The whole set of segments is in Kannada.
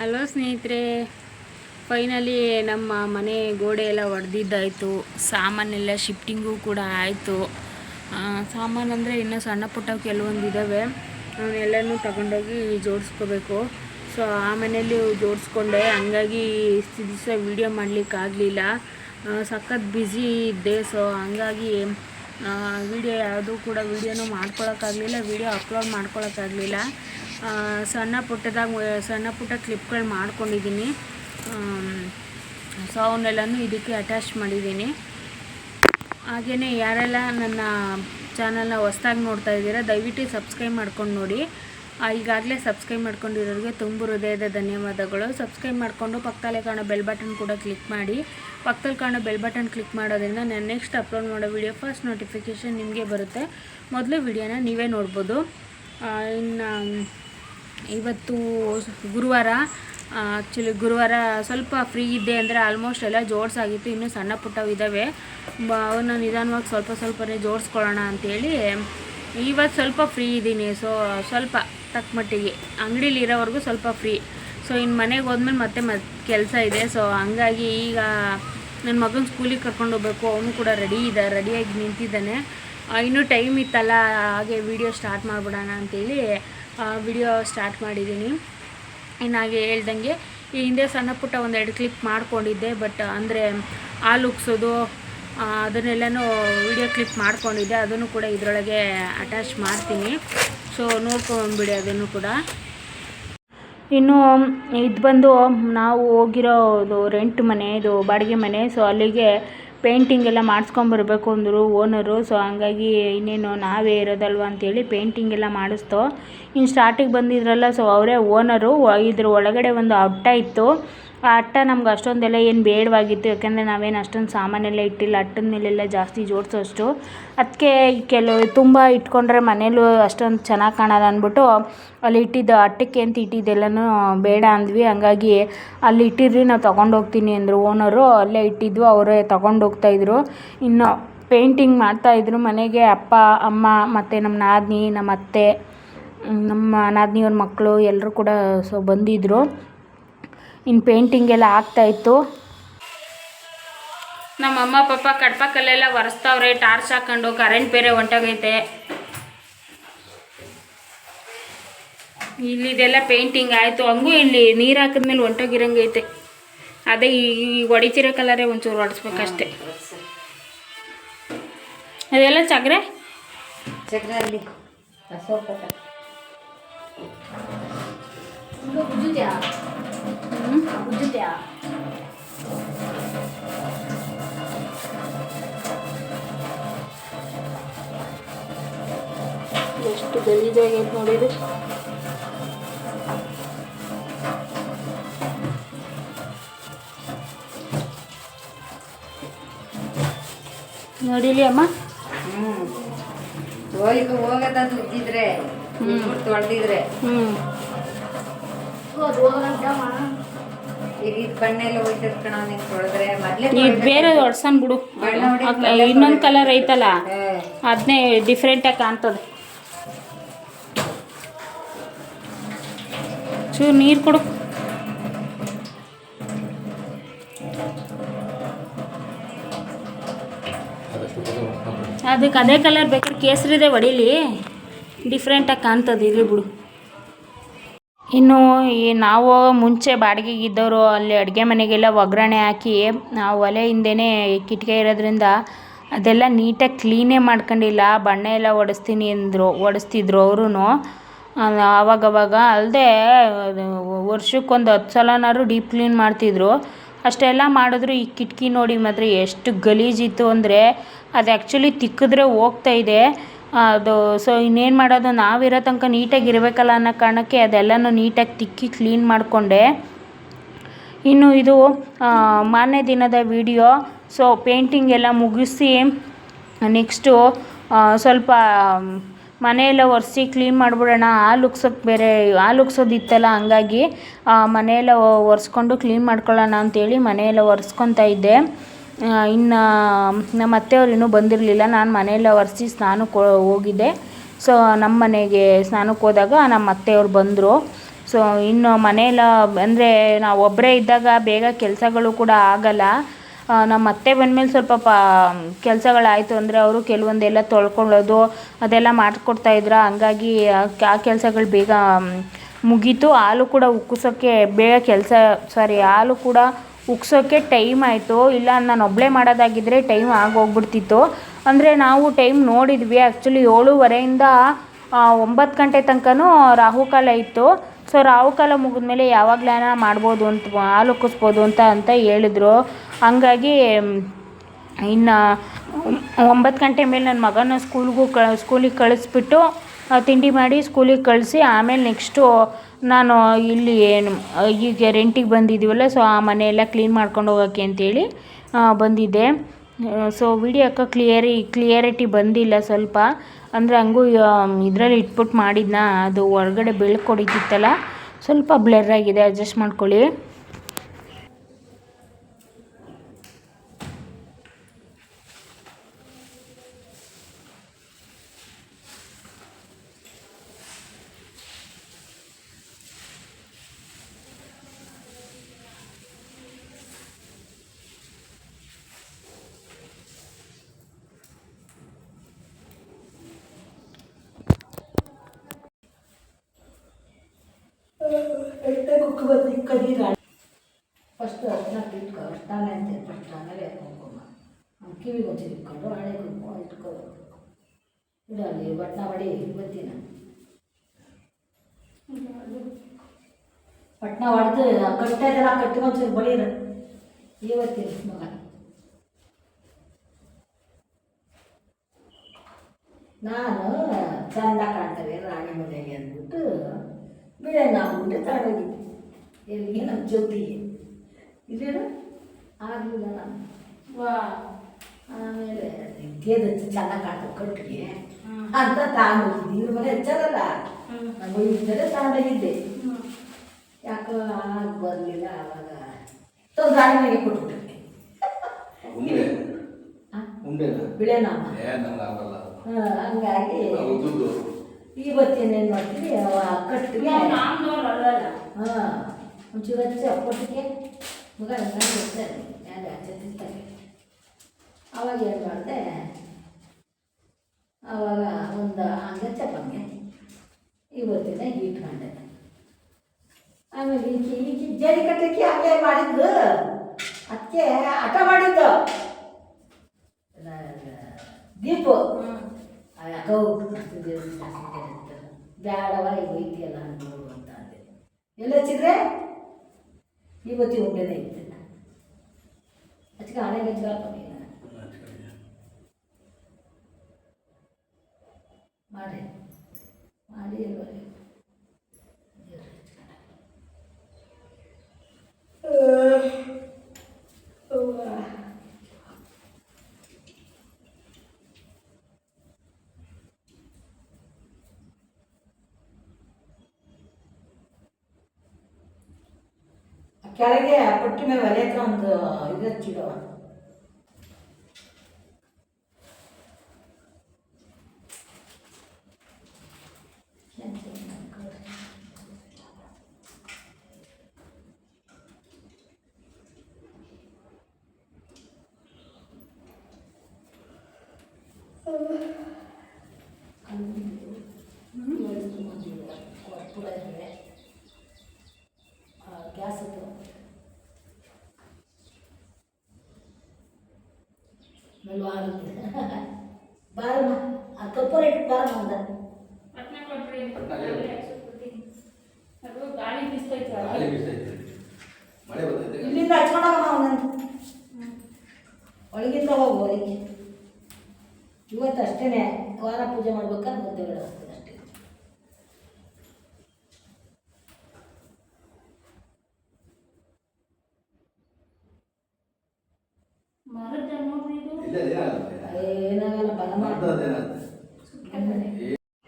ಹಲೋ ಸ್ನೇಹಿತರೆ ಫೈನಲಿ ನಮ್ಮ ಮನೆ ಗೋಡೆ ಎಲ್ಲ ಒಡೆದಿದ್ದಾಯಿತು. ಸಾಮಾನೆಲ್ಲ ಶಿಫ್ಟಿಂಗು ಕೂಡ ಆಯಿತು. ಸಾಮಾನು ಅಂದರೆ ಇನ್ನೂ ಸಣ್ಣ ಪುಟ್ಟ ಕೆಲವೊಂದು ಇದ್ದಾವೆ ಅವನ್ನೆಲ್ಲನೂ ತಗೊಂಡೋಗಿ ಜೋಡಿಸ್ಕೋಬೇಕು. ಸೊ ಆ ಮನೆಯಲ್ಲಿ ಜೋಡಿಸ್ಕೊಂಡೆ. ಹಂಗಾಗಿ ಇಷ್ಟು ದಿವಸ ವೀಡಿಯೋ ಮಾಡಲಿಕ್ಕಾಗಲಿಲ್ಲ ಸಖತ್ ಬ್ಯುಸಿ ಇದ್ದೆ. ಸೊ ಹಂಗಾಗಿ ವೀಡಿಯೋ ಯಾವುದೂ ಕೂಡ ವೀಡಿಯೋನೂ ಮಾಡ್ಕೊಳಕ್ಕಾಗಲಿಲ್ಲ ವೀಡಿಯೋ ಅಪ್ಲೋಡ್ ಮಾಡ್ಕೊಳಕ್ಕಾಗಲಿಲ್ಲ ಸಣ್ಣ ಪುಟ್ಟದಾಗ ಸಣ್ಣ ಪುಟ್ಟ ಕ್ಲಿಪ್ಗಳು ಮಾಡ್ಕೊಂಡಿದ್ದೀನಿ. ಸೊ ಅವನ್ನೆಲ್ಲನೂ ಇದಕ್ಕೆ ಅಟ್ಯಾಚ್ ಮಾಡಿದ್ದೀನಿ. ಹಾಗೆಯೇ ಯಾರೆಲ್ಲ ನನ್ನ ಚಾನಲ್ನ ಹೊಸ್ದಾಗಿ ನೋಡ್ತಾ ಇದ್ದೀರಾ, ದಯವಿಟ್ಟು ಸಬ್ಸ್ಕ್ರೈಬ್ ಮಾಡ್ಕೊಂಡು ನೋಡಿ. ಈಗಾಗಲೇ ಸಬ್ಸ್ಕ್ರೈಬ್ ಮಾಡ್ಕೊಂಡಿರೋರಿಗೆ ತುಂಬ ಹೃದಯದ ಧನ್ಯವಾದಗಳು. ಸಬ್ಸ್ಕ್ರೈಬ್ ಮಾಡಿಕೊಂಡು ಪಕ್ಕದಲ್ಲೇ ಕಾಣೋ ಬೆಲ್ ಬಟನ್ ಕೂಡ ಕ್ಲಿಕ್ ಮಾಡಿ. ಪಕ್ಕದಲ್ಲಿ ಕಾಣೋ ಬೆಲ್ ಬಟನ್ ಕ್ಲಿಕ್ ಮಾಡೋದ್ರಿಂದ ನಾನು ನೆಕ್ಸ್ಟ್ ಅಪ್ಲೋಡ್ ಮಾಡೋ ವಿಡಿಯೋ ಫಸ್ಟ್ ನೋಟಿಫಿಕೇಷನ್ ನಿಮಗೆ ಬರುತ್ತೆ. ಮೊದಲು ವಿಡಿಯೋನ ನೀವೇ ನೋಡ್ಬೋದು. ಇನ್ನು ಇವತ್ತು ಗುರುವಾರ ಆ್ಯಕ್ಚುಲಿ ಗುರುವಾರ ಸ್ವಲ್ಪ ಫ್ರೀ ಇದ್ದೆ ಅಂದರೆ ಆಲ್ಮೋಸ್ಟ್ ಎಲ್ಲ ಜೋಡ್ಸಾಗಿತ್ತು ಇನ್ನೂ ಸಣ್ಣ ಪುಟ್ಟವಿದ್ದಾವೆ ಅವನ್ನ ನಿಧಾನವಾಗಿ ಸ್ವಲ್ಪ ಸ್ವಲ್ಪನೇ ಜೋಡಿಸ್ಕೊಳ್ಳೋಣ ಅಂಥೇಳಿ ಇವತ್ತು ಸ್ವಲ್ಪ ಫ್ರೀ ಇದ್ದೀನಿ. ಸೊ ಸ್ವಲ್ಪ ತಕ್ಕ ಮಟ್ಟಿಗೆ, ಅಂಗಡೀಲಿ ಇರೋವರೆಗೂ ಸ್ವಲ್ಪ ಫ್ರೀ ಸೊ ಇನ್ನು ಮನೆಗೆ ಹೋದ್ಮೇಲೆ ಮತ್ತೆ ಮತ್ತೆ ಕೆಲಸ ಇದೆ. ಸೊ ಹಂಗಾಗಿ ಈಗ ನನ್ನ ಮಗನ ಸ್ಕೂಲಿಗೆ ಕರ್ಕೊಂಡು ಹೋಗ್ಬೇಕು. ಅವನು ಕೂಡ ರೆಡಿ ಇದೆ ರೆಡಿಯಾಗಿ ನಿಂತಿದ್ದಾನೆ. ಇನ್ನೂ ಟೈಮ್ ಇತ್ತಲ್ಲ, ಹಾಗೆ ವಿಡಿಯೋ ಸ್ಟಾರ್ಟ್ ಮಾಡಿಬಿಡೋಣ ಅಂತೇಳಿ ವಿಡಿಯೋ ಸ್ಟಾರ್ಟ್ ಮಾಡಿದ್ದೀನಿ. ಇನ್ನು ಹಾಗೆ ಹೇಳ್ದಂಗೆ, ಈ ಹಿಂದೆ ಸಣ್ಣ ಪುಟ್ಟ ಒಂದೆರಡು ಕ್ಲಿಪ್ ಮಾಡ್ಕೊಂಡಿದ್ದೆ ಬಟ್ ಅಂದರೆ ಹಾಲು ಉಗ್ಸೋದು ಅದನ್ನೆಲ್ಲನೂ ವಿಡಿಯೋ ಕ್ಲಿಪ್ ಮಾಡ್ಕೊಂಡಿದ್ದೆ, ಅದನ್ನು ಕೂಡ ಇದರೊಳಗೆ ಅಟ್ಯಾಚ್ ಮಾಡ್ತೀನಿ. ಸೊ ನೋಡ್ಕೊಂಬಿಡಿ ಅದನ್ನು ಕೂಡ. ಇನ್ನು, ಇದು ಬಂದು ನಾವು ಹೋಗಿರೋದು ರೆಂಟ್ ಮನೆ, ಇದು ಬಾಡಿಗೆ ಮನೆ ಸೊ ಅಲ್ಲಿಗೆ ಪೇಂಟಿಂಗ್ ಎಲ್ಲ ಮಾಡಿಸ್ಕೊಂಬರ್ಬೇಕು ಅಂದರು ಓನರು. ಸೊ ಹಂಗಾಗಿ ಇನ್ನೇನು ನಾವೇ ಇರೋದಲ್ವ ಅಂತೇಳಿ ಪೇಂಟಿಂಗ್ ಎಲ್ಲ ಮಾಡಿಸ್ತೋ. ಇನ್ನು ಸ್ಟಾರ್ಟಿಗೆ ಬಂದಿದ್ರಲ್ಲ ಸೊ ಅವರೇ ಓನರು ಇದ್ರ ಒಳಗಡೆ ಒಂದು ಅಟ್ಟ ಇತ್ತು. ಅಟ್ಟ ನಮ್ಗೆ ಅಷ್ಟೊಂದೆಲ್ಲ ಏನು ಬೇಡವಾಗಿತ್ತು, ಯಾಕೆಂದರೆ ನಾವೇನು ಅಷ್ಟೊಂದು ಸಾಮಾನೆಲ್ಲ ಇಟ್ಟಿಲ್ಲ, ಅಟ್ಟದ ಮೇಲೆಲ್ಲ ಜಾಸ್ತಿ ಜೋಡಿಸೋಷ್ಟು. ಅದಕ್ಕೆ ಕೆಲವು ತುಂಬ ಇಟ್ಕೊಂಡ್ರೆ ಮನೇಲೂ ಅಷ್ಟೊಂದು ಚೆನ್ನಾಗಿ ಕಾಣಲ್ಲ ಅಂದ್ಬಿಟ್ಟು, ಅಲ್ಲಿ ಇಟ್ಟಿದ್ದ ಅಟ್ಟಕ್ಕೆ ಅಂತ ಇಟ್ಟಿದ್ದೆಲ್ಲನೂ ಬೇಡ ಅಂದ್ವಿ. ಹಂಗಾಗಿ ಅಲ್ಲಿ ಇಟ್ಟಿದ್ರಿ ನಾವು ತೊಗೊಂಡು ಹೋಗ್ತೀನಿ ಅಂದರು ಓನರು. ಅಲ್ಲೇ ಇಟ್ಟಿದ್ವು, ಅವರೇ ತೊಗೊಂಡು ಹೋಗ್ತಾಯಿದ್ರು ಇನ್ನು ಪೇಂಟಿಂಗ್ ಮಾಡ್ತಾಯಿದ್ರು ಮನೆಗೆ, ಅಪ್ಪ, ಅಮ್ಮ, ಮತ್ತು ನಮ್ಮ ನಾದಿನಿ ನಮ್ಮ ಅತ್ತೆ ನಮ್ಮ ನಾದಿನಿಯವ್ರ ಮಕ್ಕಳು ಎಲ್ಲರೂ ಕೂಡ ಸೊ ಬಂದಿದ್ದರು ಇನ್ನು ಪೇಂಟಿಂಗ್ ಎಲ್ಲ ಆಗ್ತಾಯಿತ್ತು ನಮ್ಮ ಅಮ್ಮ ಪಾಪ ಕಡ್ಪಕ್ಕಲ್ಲೆಲ್ಲ ಒರೆಸ್ತಾವ್ರೆ ಟಾರ್ಚ್ ಹಾಕೊಂಡು ಕರೆಂಟ್ ಬೇರೆ ಹೊಂಟೋಗೈತೆ. ಇಲ್ಲಿದೆಲ್ಲ ಪೇಂಟಿಂಗ್ ಆಯಿತು. ಹಂಗೂ ಇಲ್ಲಿ ನೀರು ಹಾಕಿದ್ಮೇಲೆ ಹೊಂಟೋಗಿರಂಗೈತೆ. ಅದೇ ಈ ಹೊಡಿತಿರೋ ಕಲರೇ ಒಂಚೂರು ಹೊಡೆಸ್ಬೇಕಷ್ಟೆ. ಅದೆಲ್ಲ ಚಗ್ರೆ ಚಕ್ರಲ್ಲಿ ಎಷ್ಟು ಗಲೀಜಾಗೈತೆ ನೋಡಿದು? ನೋಡಿಲಿ ಅಮ್ಮ? ಹ್ಞೂ ಹೋಗದಂತ ಉದ್ದಿದ್ರೆ ತೊಳೆದಿದ್ರೆ. ಹ್ಞೂ ಈಗ ಇದು ಬಣ್ಣೆಲ್ಲ ಹೋಯ್ತದ ಕಣ ನಿಂಗೆ ತೊಳೆದ್ರೆ. ಮೊದಲೇ ಇದು ಬೇರೆ ಹೊಡ್ಸನ್ ಬಿಡು. ಇನ್ನೊಂದ್ ಕಲರ್ ಐತಲ್ಲ? ಅದನ್ನೇ ಡಿಫ್ರೆಂಟಾಗಿ ಕಾಣ್ತದೆ. ಚೂರು ನೀರು ಕೊಡು. ಅದಕ್ಕೆ ಅದೇ ಕಲರ್ ಬೇಕಾದ್ರೆ ಕೇಸರಿದೆ ಹೊಡೀಲಿ. ಡಿಫ್ರೆಂಟಾಗಿ ಕಾಣ್ತದೆ ಇರಲಿ ಬಿಡು. ಇನ್ನು ಈ ನಾವು ಮುಂಚೆ ಬಾಡಿಗೆಗೆ ಇದ್ದವರು ಅಲ್ಲಿ ಅಡುಗೆ ಮನೆಗೆಲ್ಲ ಒಗ್ಗರಣೆ ಹಾಕಿ ನಾವು ಒಲೆ ಹಿಂದೆನೇ ಕಿಟಕಿ ಇರೋದ್ರಿಂದ ಅದೆಲ್ಲ ನೀಟಾಗಿ ಕ್ಲೀನೇ ಮಾಡ್ಕೊಂಡಿಲ್ಲ. ಬಣ್ಣ ಎಲ್ಲ ಒಡೆಸ್ತೀನಿ ಅಂದರು, ಒಡಿಸ್ತಿದ್ರು ಅವರು ಆವಾಗವಾಗ ಅಲ್ಲದೆ ವರ್ಷಕ್ಕೊಂದು ಹತ್ತು ಸಲನಾದ್ರು ಡೀಪ್ ಕ್ಲೀನ್ ಮಾಡ್ತಿದ್ರು. ಅಷ್ಟೆಲ್ಲ ಮಾಡಿದ್ರು. ಈ ಕಿಟಕಿ ನೋಡಿ ಮಾತ್ರ ಎಷ್ಟು ಗಲೀಜಿತ್ತು ಅಂದರೆ ಅದು ಆ್ಯಕ್ಚುಲಿ ತಿಕ್ಕಿದ್ರೆ ಹೋಗ್ತಾ ಇದೆ. ಅದು ಸೊ ಇನ್ನೇನು ಮಾಡೋದು, ನಾವಿರೋ ತನಕ ನೀಟಾಗಿ ಇರಬೇಕಲ್ಲ ಅನ್ನೋ ಕಾರಣಕ್ಕೆ ಅದೆಲ್ಲನೂ ನೀಟಾಗಿ ತಿಕ್ಕಿ ಕ್ಲೀನ್ ಮಾಡಿಕೊಂಡೆ. ಇನ್ನು ಇದು ಮಾರನೇ ದಿನದ ವಿಡಿಯೋ ಸೊ ಪೇಂಟಿಂಗ್ ಎಲ್ಲ ಮುಗಿಸಿ ನೆಕ್ಸ್ಟು ಸ್ವಲ್ಪ, ಮನೆಯೆಲ್ಲ ಒರೆಸಿ ಕ್ಲೀನ್ ಮಾಡಿಬಿಡೋಣ. ಹಾಲು ಉಗ್ಸೋಕ್ಕೆ ಬೇರೆ ಹಾಲು ಉಗ್ಸೋದಿತ್ತಲ್ಲ ಹಂಗಾಗಿ ಮನೆಯೆಲ್ಲ ಒರೆಸ್ಕೊಂಡು ಕ್ಲೀನ್ ಮಾಡ್ಕೊಳ್ಳೋಣ ಅಂತೇಳಿ ಮನೆಯೆಲ್ಲ ಒರೆಸ್ಕೊತಾ ಇದ್ದೆ. ಇನ್ನು ನಮ್ಮ ಅತ್ತೆಯವರು ಇನ್ನೂ ಬಂದಿರಲಿಲ್ಲ. ನಾನು ಮನೆಯೆಲ್ಲ ಒರೆಸಿ ಸ್ನಾನಕ್ಕೆ ಹೋಗಿದ್ದೆ. ಸೊ ನಮ್ಮ ಮನೆಗೆ ಸ್ನಾನಕ್ಕೆ ಹೋದಾಗ ನಮ್ಮ ಅತ್ತೆಯವರು ಬಂದರು. ಸೊ ಇನ್ನು ಮನೆಯೆಲ್ಲ, ಅಂದರೆ ನಾವು ಒಬ್ಬರೇ ಇದ್ದಾಗ ಬೇಗ ಕೆಲಸಗಳು ಕೂಡ ಆಗಲ್ಲ. ನಮ್ಮ ಅತ್ತೆ ಬಂದಮೇಲೆ ಸ್ವಲ್ಪ ಪ, ಕೆಲಸಗಳಾಯಿತು ಅಂದರೆ ಅವರು ಕೆಲವೊಂದೆಲ್ಲ ತೊಳ್ಕೊಳ್ಳೋದು, ಅದೆಲ್ಲ ಮಾಡಿಕೊಡ್ತಾ ಇದ್ರು. ಹಂಗಾಗಿ, ಆ ಕೆಲಸಗಳು ಬೇಗ ಮುಗೀತು. ಹಾಲು ಕೂಡ ಉಕ್ಕಿಸೋಕ್ಕೆ ಬೇಗ ಕೆಲಸ ಸಾರಿ ಹಾಲು ಕೂಡ ಉಕ್ಸೋಕ್ಕೆ ಟೈಮ್ ಆಯಿತು ಇಲ್ಲ ನಾನು ಒಬ್ಬಳೇ ಮಾಡೋದಾಗಿದ್ದರೆ ಟೈಮ್ ಆಗೋಗ್ಬಿಡ್ತಿತ್ತು. ಅಂದರೆ ನಾವು ಟೈಮ್ ನೋಡಿದ್ವಿ. ಆ್ಯಕ್ಚುಲಿ ಏಳುವರೆಯಿಂದ ಒಂಬತ್ತು ಗಂಟೆ ತನಕನೂ ರಾಹುಕಾಲ ಇತ್ತು. ಸೊ ರಾಹುಕಾಲ ಮುಗಿದ್ಮೇಲೆ ಯಾವಾಗಲೇನ ಮಾಡ್ಬೋದು ಅಂತ ಹಾಲು ಕುಸ್ಬೋದು ಅಂತ ಅಂತ ಹೇಳಿದ್ರು. ಹಂಗಾಗಿ, ಇನ್ನು ಒಂಬತ್ತು ಗಂಟೆ ಮೇಲೆ ನನ್ನ ಮಗನ ಸ್ಕೂಲ್ಗೂ ಕ ಸ್ಕೂಲಿಗೆ ಕಳಿಸ್ಬಿಟ್ಟು ತಿಂಡಿ ಮಾಡಿ ಸ್ಕೂಲಿಗೆ ಕಳಿಸಿ, ಆಮೇಲೆ ನೆಕ್ಸ್ಟು ನಾನು ಇಲ್ಲಿ ಏನು, ಈಗ ರೆಂಟಿಗೆ ಬಂದಿದ್ದೀವಲ್ಲ ಸೊ ಆ ಮನೆಯೆಲ್ಲ ಕ್ಲೀನ್ ಮಾಡ್ಕೊಂಡು ಹೋಗೋಕ್ಕೆ ಅಂತೇಳಿ ಬಂದಿದ್ದೆ. ಸೊ ವಿಡಿಯೋಕ್ಕೆ ಕ್ಲಿಯರಿ ಕ್ಲಿಯರಿಟಿ ಬಂದಿಲ್ಲ ಸ್ವಲ್ಪ. ಅಂದರೆ ಹಂಗೂ ಇದರಲ್ಲಿ ಇಟ್ಬಿಟ್ಟು ಮಾಡಿದ್ನ, ಅದು ಹೊರಗಡೆ ಬೆಳಕು ಸ್ವಲ್ಪ ಬ್ಲರ್ ಆಗಿದೆ ಅಡ್ಜಸ್ಟ್ ಮಾಡ್ಕೊಳ್ಳಿ. ಫಸ್ಟ್ ಅರ್ಶನ ಇಟ್ಕೊ ಅರ್ಶನ ಅಂತ ಫಸ್ಟ್ ಆಮೇಲೆ ಕುಂಕುಮ. ಕಿವಿಗೆ ಒಂದು ಇಟ್ಕೊಂಡು ಹಳೆ ಕುಂಕುಮ ಇಟ್ಕೊ ಇಡಲ್ಲಿ ಬಟ್ನ ಮಾಡಿ ಇವತ್ತಿನ ಪಟ್ನ ಹೊಡೆದು ಕಟ್ಟ ಇದೆಲ್ಲ ಒಂಚೂರು ಬಡೀರ ಇವತ್ತಿನ ಮಗ. ನಾನು ಚಂದ ಕಾಣ್ತೇವೆ ರಾಣಿ ಮನೆಗೆ ಅಂದ್ಬಿಟ್ಟು ಬಿಳೆ ನಾವು ಬಿಟ್ಟು ತಗೊಂಡೋಗಿದ್ದೆ ಎಲ್ಲಿಗೆ ನಮ್ಮ ಜೊತೆಗೆ. ಇಲ್ಲೇನು? ಆಗಲಿಲ್ಲ ನಾನು ಆಮೇಲೆ ಗೇದ ಚೆನ್ನಾಗಿ ಕಾಣ್ತವೆ ಕಟ್ಟಿಗೆ. ಅಂತ ತಗೊಂಡೋಗಿದ್ದೆ ಇವ್ರ ಮನೆ ಹೆಚ್ಚಾಗಲ್ಲ ನಾನು ಇದ್ದರೆ ತಗೊಂಡೋಗಿದ್ದೆ ಯಾಕೋ ಆಗ ಬರಲಿಲ್ಲ ಆವಾಗ ತಂದು ಮನೆಗೆ ಕೊಟ್ಬಿಟ್ಟೆ ಉಂಡೆ. ಆ? ಉಂಡೆನಾ? ಬಿಳೆ ನಾಮ ಏ ನಂಗೆ ಆಗಲ್ಲ. ಹಂಗಾಗಿ ಇವತ್ತೇನೇನು ಇವತ್ತೇನು ಏನು ಮಾಡ್ತೀವಿ? ಅವ ಕಟ್ಟಿಗೆ. ಹಾಂ. ಒಂಚೂರು ಹಚ್ಚಿ ಅಪ್ಪಟ್ಟಿಗೆ ಮಗ ನಾನು ಇರ್ತಾರೆ ಯಾರು ಹಚ್ಚಿರ್ತಾರೆ ಅವಾಗ ಏನು ಮಾಡಿದೆ ಅವಾಗ ಒಂದು ಹಂಗೆ ಚಪ್ಪಂಗೆ ಇವತ್ತಿನ ಇಟ್ಕೊಂಡೆ ಆಮೇಲೆ ಈಕಿ ಈಕಿ ಜಡಿ ಕಟ್ಟಕ್ಕೆ ಹಂಗೆ ಮಾಡಿದ್ದು. ಅದಕ್ಕೆ ಹಠ ಮಾಡಿದ್ದು. ದೀಪು. ಯಾಕೋ ಬ್ಯಾಡವ ಈಗ ಅಂತ ಅಂದೆ. ಎಲ್ಲ ಹಚ್ಚಿದ್ರೆ? ಇವತ್ತಿ ಉಂಡೆನೇ ಇತ್ತು ಹಚ್ಕ ಹಣೆ ಹಚ್ಕಪ್ಪ ನೀನು ಮಾಡಿ ಮಾಡಿ ಇಲ್ವಲ್ಲ ಕೆಳಗೆ ಪಟ್ಟಿ ಮೇಲೆ ಒಲೆ ಹತ್ರ ಒಂದು ಇದು ಹಚ್ಚಿಡುವ ಮೆಲ್ವಾಗುತ್ತೆ ಬಾರಮ್ಮ ಆ ಕಪ್ಪು ರೇಟ್ ಬಾರಮ್ಮ ಅಂತ. ಗಾಳಿ ಬೀಸ್ತೈತೆ ಗಾಳಿ ಬೀಸೈತೆ ಮಳೆ ಬರ್ತೈತೆ ಇಲ್ಲಿಂದ ಹಚ್ಕೊಂಡಮ್ಮ ಅವನಂತ ಒಳಗಿಂದ ಹೋಗು ಇವತ್ತು ಅಷ್ಟೇ ವಾರ ಪೂಜೆ ಮಾಡ್ಬೇಕಾದ್ರೆ ಮುದ್ದೆಗಳು ಆಗ್ತದೆ ಅಷ್ಟೇ ಮರದ ನೋಡ್ರಿ ಇದು ಇಲ್ಲ ಏನಾಗುತ್ತೆ ಏನಾಗಲ್ಲ ಬಲ ಮಾಡ್ತಾರೆ ಮಾಡ್ತದೇನಾಗುತ್ತೆ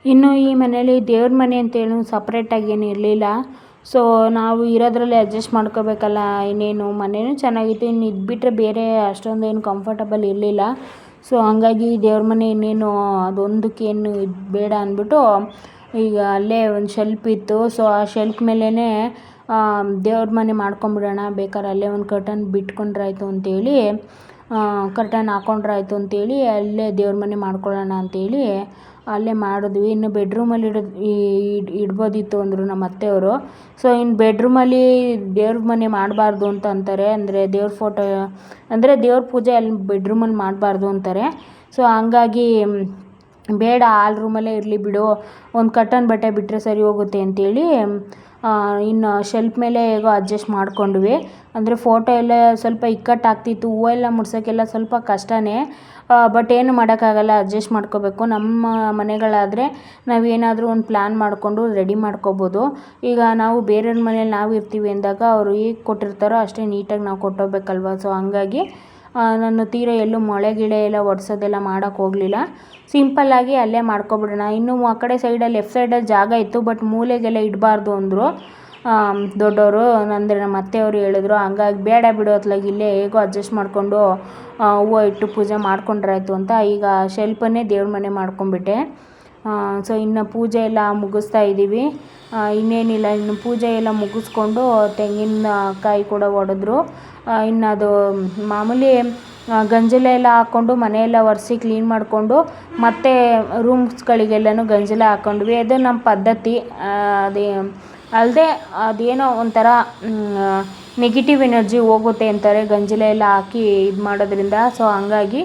ಇನ್ನು ಈ ಮನೇಲಿ ದೇವ್ರ ಮನೆ ಅಂತೇಳಿ ಸಪ್ರೇಟಾಗಿ ಏನು ಇರಲಿಲ್ಲ. ಸೊ ನಾವು ಇರೋದ್ರಲ್ಲಿ ಅಡ್ಜಸ್ಟ್ ಮಾಡ್ಕೋಬೇಕಲ್ಲ ಇನ್ನೇನು? ಮನೇನೂ ಚೆನ್ನಾಗಿತ್ತು. ಇನ್ನು ಇದ್ಬಿಟ್ರೆ ಬೇರೆ ಅಷ್ಟೊಂದು ಏನು ಕಂಫರ್ಟಬಲ್ ಇರಲಿಲ್ಲ. ಸೊ ಹಂಗಾಗಿ ದೇವ್ರ ಮನೆ ಇನ್ನೇನು ಅದೊಂದಕ್ಕೇನು ಇದು ಬೇಡ ಅಂದ್ಬಿಟ್ಟು ಈಗ ಅಲ್ಲೇ ಒಂದು ಶೆಲ್ಪ್ ಇತ್ತು. ಸೊ ಆ ಶೆಲ್ಪ್ ಮೇಲೇ ದೇವ್ರ ಮನೆ ಮಾಡ್ಕೊಂಬಿಡೋಣ ಬೇಕಾದ್ರೆ ಅಲ್ಲೇ ಒಂದು ಕರ್ಟನ್ ಬಿಟ್ಕೊಂಡ್ರಾಯ್ತು ಅಂತೇಳಿ ಕರ್ಟನ್ ಹಾಕೊಂಡ್ರಾಯ್ತು ಅಂತೇಳಿ ಅಲ್ಲೇ ದೇವ್ರ ಮನೆ ಮಾಡ್ಕೊಳ್ಳೋಣ ಅಂತೇಳಿ ಅಲ್ಲೇ ಮಾಡಿದ್ವಿ. ಇನ್ನು ಬೆಡ್ರೂಮಲ್ಲಿ ಇಡೋದು ಇಡ್ಬೋದಿತ್ತು ಅಂದರು ನಮ್ಮ ಅತ್ತೆಯವರು. ಸೊ ಇನ್ನು ಬೆಡ್ರೂಮಲ್ಲಿ ದೇವ್ರ ಮನೆ ಮಾಡಬಾರ್ದು ಅಂತ ಅಂತಾರೆ. ಅಂದರೆ ದೇವ್ರ ಫೋಟೋ ಅಂದರೆ ದೇವ್ರ ಪೂಜೆ ಅಲ್ಲಿ ಬೆಡ್ರೂಮಲ್ಲಿ ಮಾಡಬಾರ್ದು ಅಂತಾರೆ. ಸೊ ಹಂಗಾಗಿ ಬೇಡ ಹಾಲ್ ರೂಮಲ್ಲೇ ಇರಲಿ ಬಿಡು. ಒಂದು ಕರ್ಟನ್ ಬಟ್ಟೆ ಬಿಟ್ಟರೆ ಸರಿ ಹೋಗುತ್ತೆ ಅಂತೇಳಿ ಇನ್ನು ಶೆಲ್ಫ್ ಮೇಲೆ ಹೇಗೋ ಅಡ್ಜಸ್ಟ್ ಮಾಡ್ಕೊಂಡ್ವಿ. ಅಂದರೆ ಫೋಟೋ ಎಲ್ಲ ಸ್ವಲ್ಪ ಇಕ್ಕಟ್ಟಾಗ್ತಿತ್ತು ಹೂವೆಲ್ಲ ಮುಡ್ಸೋಕ್ಕೆಲ್ಲ ಸ್ವಲ್ಪ ಕಷ್ಟವೇ ಬಟ್ ಏನು ಮಾಡೋಕ್ಕಾಗಲ್ಲ ಅಡ್ಜಸ್ಟ್ ಮಾಡ್ಕೋಬೇಕು. ನಮ್ಮ ಮನೆಗಳಾದರೆ ನಾವೇನಾದರೂ ಒಂದು ಪ್ಲ್ಯಾನ್ ಮಾಡಿಕೊಂಡು ರೆಡಿ ಮಾಡ್ಕೋಬೋದು. ಈಗ ನಾವು ಬೇರೆಯವ್ರ ಮನೇಲಿ ನಾವು ಇರ್ತೀವಿ ಅಂದಾಗ ಅವರು ಹೇಗೆ ಕೊಟ್ಟಿರ್ತಾರೋ ಅಷ್ಟೇ ನೀಟಾಗಿ ನಾವು ಕೊಟ್ಟೋಗ್ಬೇಕಲ್ವ? ಸೊ ಹಂಗಾಗಿ ನಾನು ತೀರ ಎಲ್ಲೂ ಮೊಳೆ ಗಿಳೆ ಎಲ್ಲ ಒಡ್ಸೋದೆಲ್ಲ ಮಾಡೋಕ್ಕೆ ಹೋಗಲಿಲ್ಲ. ಸಿಂಪಲ್ಲಾಗಿ ಅಲ್ಲೇ ಮಾಡ್ಕೊಬಿಡೋಣ. ಇನ್ನೂ ಆ ಕಡೆ ಸೈಡಲ್ಲಿ ಲೆಫ್ಟ್ ಸೈಡಲ್ಲಿ ಜಾಗ ಇತ್ತು ಬಟ್ ಮೂಲೆಗೆಲ್ಲ ಇಡಬಾರ್ದು ಅಂದರು. ದೊಡ್ಡವರು ಅಂದರೆ ನಮ್ಮ ಅತ್ತೆಯವರು ಹೇಳಿದ್ರು, ಹಂಗಾಗಿ ಬೇಡ ಬಿಡು ಇಲ್ಲೇ ಹೇಗೋ ಅಡ್ಜಸ್ಟ್ ಮಾಡಿಕೊಂಡು ಹೂವು ಇಟ್ಟು ಪೂಜೆ ಮಾಡ್ಕೊಂಡ್ರಾಯ್ತು ಅಂತ. ಈಗ ಶೆಲ್ಪನ್ನೇ ದೇವ್ರ ಮನೆ ಮಾಡ್ಕೊಂಬಿಟ್ಟೆ ಸೊ ಇನ್ನು ಪೂಜೆ ಎಲ್ಲ ಮುಗಿಸ್ತಾ ಇದ್ದೀವಿ ಇನ್ನೇನಿಲ್ಲ, ಇನ್ನು ಪೂಜೆ ಎಲ್ಲ ಮುಗಿಸ್ಕೊಂಡು ತೆಂಗಿನಕಾಯಿ ಕೂಡ ಒಡೆದ್ರು. ಇನ್ನು ಅದು ಮಾಮೂಲಿ ಗಂಜಲ ಎಲ್ಲ ಹಾಕ್ಕೊಂಡು ಮನೆಯೆಲ್ಲ ಒರೆಸಿ ಕ್ಲೀನ್ ಮಾಡಿಕೊಂಡು ಮತ್ತೆ ರೂಮ್ಸ್ಗಳಿಗೆಲ್ಲನೂ ಗಂಜಲ ಹಾಕ್ಕೊಂಡ್ವಿ. ಅದು ನಮ್ಮ ಪದ್ಧತಿ. ಅದೇ ಅಲ್ಲದೆ ಅದೇನೋ ಒಂಥರ ನೆಗೆಟಿವ್ ಎನರ್ಜಿ ಹೋಗುತ್ತೆ ಅಂತಾರೆ ಗಂಜಲ ಎಲ್ಲ ಹಾಕಿ ಇದು ಮಾಡೋದ್ರಿಂದ ಸೊ ಹಂಗಾಗಿ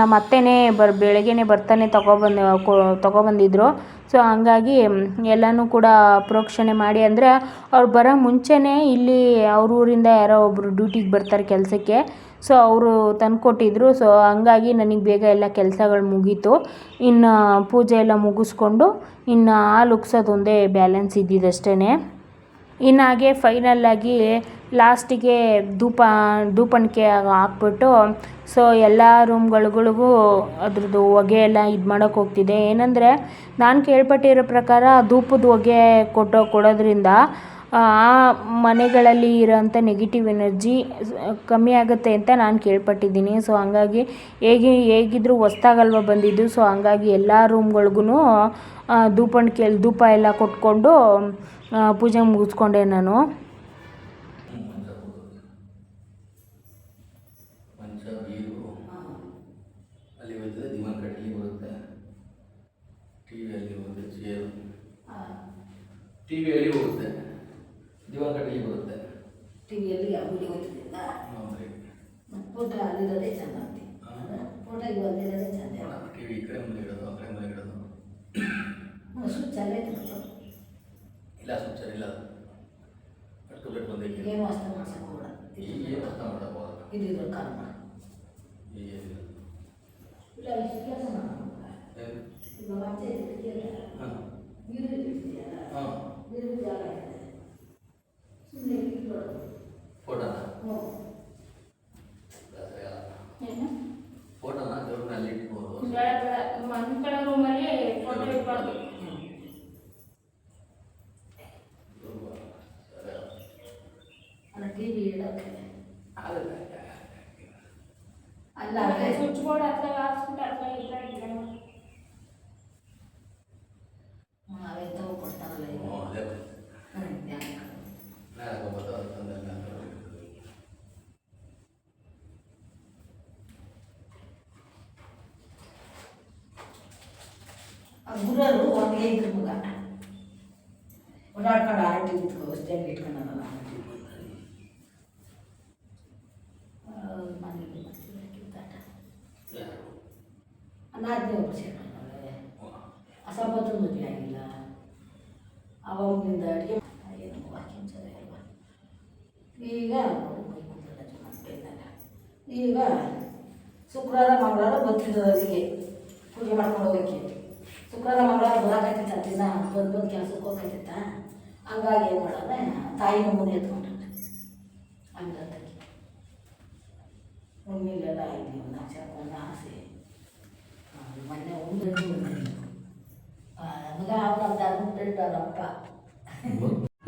ನಮ್ಮ ಅತ್ತೆನೇ ಬರ್, ಬೆಳಗ್ಗೆನೇ ಬರ್ತಾನೆ ತಗೊಬಂದು, ಕೊ, ತಗೊಬಂದಿದ್ರು. ಸೊ ಹಂಗಾಗಿ ಎಲ್ಲನೂ ಕೂಡ ಪ್ರೋಕ್ಷಣೆ ಮಾಡಿ ಅಂದರೆ ಅವ್ರು ಬರೋ ಮುಂಚೆನೇ ಇಲ್ಲಿ ಅವ್ರ ಊರಿಂದ ಯಾರೋ ಒಬ್ಬರು ಡ್ಯೂಟಿಗೆ ಬರ್ತಾರೆ ಕೆಲಸಕ್ಕೆ. ಸೊ ಅವರು ತಂದುಕೊಟ್ಟಿದ್ರು. ಸೊ ಹಂಗಾಗಿ ನನಗೆ ಬೇಗ ಎಲ್ಲ ಕೆಲಸಗಳು ಮುಗೀತು. ಇನ್ನು ಪೂಜೆ ಎಲ್ಲ ಮುಗಿಸ್ಕೊಂಡು ಇನ್ನು ಹಾಲು ಉಗ್ಸೋದೊಂದೇ ಬ್ಯಾಲೆನ್ಸ್ ಇದ್ದಿದ್ದಷ್ಟೇ ಇನ್ನು ಹಾಗೆ ಫೈನಲ್ಲಾಗಿ ಲಾಸ್ಟಿಗೆ ಧೂಪ, ಧೂಪಣಿಕೆ ಹಾಕ್ಬಿಟ್ಟು ಸೊ ಎಲ್ಲ ರೂಮ್ಗಳ್ಗಳಿಗೂ ಅದ್ರದ್ದು ಹೊಗೆ ಎಲ್ಲ ಇದು ಮಾಡೋಕ್ಕೆ ಹೋಗ್ತಿದೆ. ಏನಂದರೆ ನಾನು ಕೇಳ್ಪಟ್ಟಿರೋ ಪ್ರಕಾರ ಧೂಪದ ಹೊಗೆ ಕೊಟ್ಟು ಕೊಡೋದ್ರಿಂದ ಆ ಮನೆಗಳಲ್ಲಿ ಇರೋಂಥ ನೆಗೆಟಿವ್ ಎನರ್ಜಿ ಕಮ್ಮಿ ಆಗುತ್ತೆ ಅಂತ ನಾನು ಕೇಳ್ಪಟ್ಟಿದ್ದೀನಿ. ಸೊ ಹಂಗಾಗಿ ಹೇಗೆ, ಹೇಗಿದ್ರೂ ಹೊಸ್ತಾಗಲ್ವ ಬಂದಿದ್ದು? ಸೊ ಹಂಗಾಗಿ ಎಲ್ಲ ರೂಮ್ಗಳ್ಗೂ ಕೆಲ್ ಧೂಪ ಎಲ್ಲ ಕೊಟ್ಕೊಂಡು ಪೂಜೆ ಮುಗಿಸ್ಕೊಂಡೆ ನಾನು. ಮಂಚ ಕೊಡು. ಅಲ್ಲಿ ಹೋಯ್ತದೆ ದಿವಾನ್ ಕಟ್ಟಲಿ ಬರುತ್ತೆ ಟಿ ವಿಯಲ್ಲಿ ಬರುತ್ತೆ ಚೇರು ಟಿ ವಿಯಲ್ಲಿ ಹೋಗುತ್ತೆ. ದಿವಾನ್ ಟಿವಿ ಬರುತ್ತೆ. ಟಿ ವಿಯಲ್ಲಿ ಹುಲಿ ಹೋಗ್ತಿದ್ದ ಫೋಟೋ ಅಲ್ಲಿರೋದೇ ಚಂದ ಫೋಟೋ ಇವಾಗ ಅಲ್ಲಿರೋದೇ ಟಿ ವಿ ಈ ಕಡೆ ಮುಂದೆ ಇಡೋದು ಆ ಕಡೆ ಮುಂದೆ ಇಡೋದು. ಸ್ವಿಚ್ ಅಲ್ಲೇ ಇಲ್ಲ ಸ್ವಿಚ್ಚರ್ ಇಲ್ಲ. ಬಿಟ್ಟು ಬಂದಿಲ್ಲ ಏನು ಅಷ್ಟ ಮಾಡ್ಸಕ್ಕೆ ಕೂಡ ಏನು ಅಷ್ಟ ಮಾಡಬಹುದು ಇದು ಇದ್ರ ಕಾರಣ ಏನಿಲ್ಲ. ಇಲ್ಲ ಇಷ್ಟು ಕೆಲಸ ಇದಕ್ಕೆಲ್ಲ ಹಾಂ. ನೀರು ಇಟ್ಟಿದೆಯಲ್ಲ ಹಾಂ ನೀರು ಜಾಗ ಇದೆ ಸುಮ್ಮನೆ ಇಟ್ಕೊಳ್ಳೋದು ಫೋಟೋನ ಹ್ಞೂ ಏನು ಫೋಟೋನ ದೇವ್ರನ್ನ ಅಲ್ಲಿ ಇಟ್ಬೋದು ಬೇಡ ಬೇಡ ಮನೆ ಕಡೆ ರೂಮಲ್ಲಿ ಫೋಟೋ ಇಡಬಾರ್ದು ಸರಿ ಅಲ್ಲ ಟಿ ವಿ ಇಡೋಕ್ಕೆ ಆಗಲ್ಲ ಅಲ್ಲ ಅದೇ ಸ್ವಿಚ್ ಬೋರ್ಡ್ ಹತ್ಲಾಗ ಹಾಕ್ಸ್ಬಿಟ್ಟು ಹತ್ಲಾಗ ಇದ್ರೆ ಇಟ್ಕೊಳ್ಳೋಣ. ಅವೇ ತಗೋ ಕೊಡ್ತಾರಲ್ಲ ಈಗ ಹ್ಞೂ ಅದೇ ಹ್ಞೂ ಯಾಕೆ ನಾಳೆ ಹೋಗ್ಬೋದು ಅದು ತಂದೆಲ್ಲ ಅಂತ ಹೇಳಿದ್ರು. ಆ ಗುರರು ಒಂದೇ ಇದ್ರ ಮಗ. ಓಡಾಡ್ಕೊಂಡು ಆರಟಿ ಇತ್ತು ಅಷ್ಟೇ ಆರಟಿ ಯಾರು ಅನಾದ್ನೇ ಒಬ್ಬರು ಸೇರ್ಕೊಂಡವ್ರೆ ಹ್ಞೂ. ಅಸಂಬತ್ತು ಮದುವೆ ಆಗಿಲ್ಲ. ಅವಾಗಿಂದ ಅಡುಗೆ ಏನು ವಾಕ್ಯ ಸರಿ ಅಲ್ವಾ ಈಗ ಈಗ ಶುಕ್ರವಾರ, ಮಂಗಳವಾರ ಬರ್ತಿದ್ದು ಅಲ್ಲಿಗೆ. ಪೂಜೆ ಮಾಡ್ಕೊಂಡು ಹೋಗೋಕ್ಕೆ. ಶುಕ್ರವಾರ, ಮಂಗಳವಾರ ಬರೋಕೈತಿತ್ತ ದಿನ ಬಂದು ಬಂದು ಕೆಲಸಕ್ಕೆ ಹೋಗ್ತೈತಿತ್ತ ಹಂಗಾಗಿ ಏನು ಮಾಡೋದೆ ತಾಯಿ ಮುಂದೆ ಎತ್ಕೊಂಡ್ರೆ. ಹಂಗಂತಕ್ಕೆ ಉಣ್ಮಿಲೆಲ್ಲ ಆಯ್ತು, ಒಂದು ನಾಲ್ಕು ಒಂದು ಆಸೆ. ಮೊನ್ನೆ ಒಂದು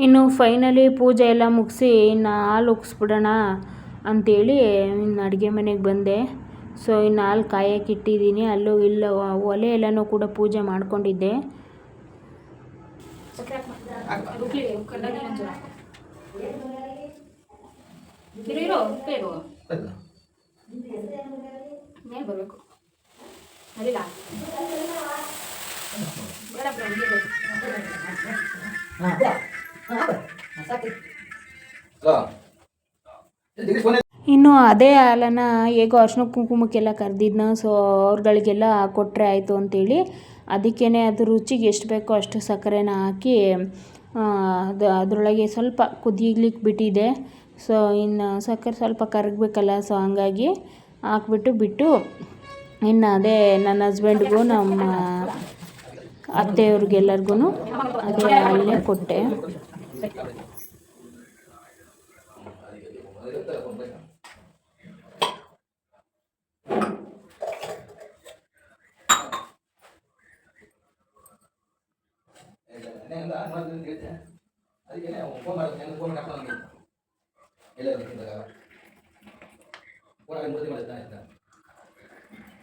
ಇನ್ನು ಫೈನಲಿ ಪೂಜೆ ಎಲ್ಲ ಮುಗಿಸಿ ಇನ್ನು ಹಾಲು ಉಗ್ಸ್ಬಿಡೋಣ ಅಂಥೇಳಿ ಇನ್ನು ಅಡುಗೆ ಮನೆಗೆ ಬಂದೆ. ಸೊ ಇನ್ನು ಹಾಲು ಕಾಯಕ್ಕೆ ಇಟ್ಟಿದ್ದೀನಿ ಅಲ್ಲೂ ಇಲ್ಲ ಒಲೆ ಎಲ್ಲನೂ ಕೂಡ ಪೂಜೆ ಮಾಡ್ಕೊಂಡಿದ್ದೆ ಬರಬೇಕು ಇನ್ನು ಅದೇ ಹಾಲನ್ನು ಹೇಗೋ ಅರ್ಶಿನ ಕುಂಕುಮಕ್ಕೆಲ್ಲ ಕರೆದಿದ್ನ ಸೊ ಅವ್ರುಗಳಿಗೆಲ್ಲ ಕೊಟ್ಟರೆ ಆಯಿತು ಅಂತೇಳಿ ಅದಕ್ಕೇ ಅದು ರುಚಿಗೆ ಎಷ್ಟು ಬೇಕೋ ಅಷ್ಟು ಸಕ್ಕರೆನ ಹಾಕಿ ಅದು, ಅದರೊಳಗೆ ಸ್ವಲ್ಪ ಕುದಿಲಿಕ್ಕೆ ಬಿಟ್ಟಿದೆ. ಸೊ ಇನ್ನು ಸಕ್ಕರೆ ಸ್ವಲ್ಪ ಕರಗಬೇಕಲ್ಲ ಸೊ ಹಂಗಾಗಿ ಹಾಕ್ಬಿಟ್ಟು ಬಿಟ್ಟು ಇನ್ನು ಅದೇ ನನ್ನ ಹಸ್ಬೆಂಡ್ಗೂ ನಮ್ಮ ಅತ್ತೆಯವ್ರಿಗೆಲ್ಲರಿಗೂ ಅದೇ ಅಲ್ಲೇ ಕೊಟ್ಟೆ. ಅದಕ್ಕೆ ಫೋನ್ ಮಾಡಿದ್ರೆ ಫೋನ್ ಕರ್ಕೊಂಡು ಎಲ್ಲ ಫೋನ್ ಮೂರ್ತಿ ಮಾಡಿದ್ದ ಆಯ್ತಾ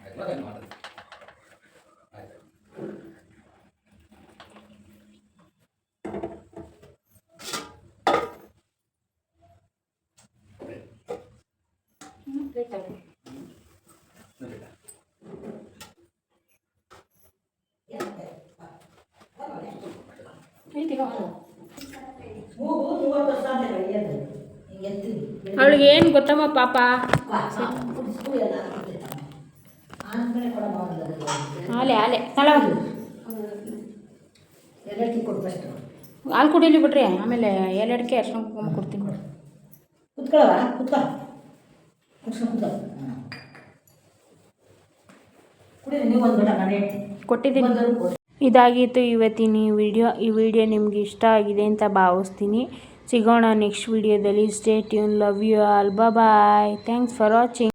ಆಯ್ತು ಮತ್ತೆ ಮಾಡೋದು ಆಯ್ತು ನೋಡಿಲ್ಲ ಮೂಗು ಮೂವತ್ತು ವರ್ಷ ಅಂತ ಕಳಿಯೋದು ಹಿಂಗೆ ಎತ್ತೀನಿ ಅವಳಿಗೆ ಏನು ಗೊತ್ತಮ್ಮ ಪಾಪ. ಆಲೆ ಆಲೆ ಫಸ್ಟು ಹಾಲು ಕುಡೀಲಿ ಬಿಡ್ರಿ. ಆಮೇಲೆ ಎರಡಕ್ಕೆ ಅರ್ಶಿನ ಕುಂಕುಮ ಕೊಡ್ತೀನಿ ಕುತ್ಕೊಳ್ಳವ ಕುತ್ಕೊ. ನೀವು ಒಂದು ಕೊಟ್ಟಿದ್ದೀನಿ. ಇದಾಗಿತ್ತು ಇವತ್ತಿನ ಈ ವಿಡಿಯೋ. ಈ ವಿಡಿಯೋ ನಿಮ್ಗೆ ಇಷ್ಟ ಆಗಿದೆ ಅಂತ ಭಾವಿಸ್ತೀನಿ. ಸಿಗೋಣ ನೆಕ್ಸ್ಟ್ ವಿಡಿಯೋದಲ್ಲಿ. Stay tune love you all bye thanks for watching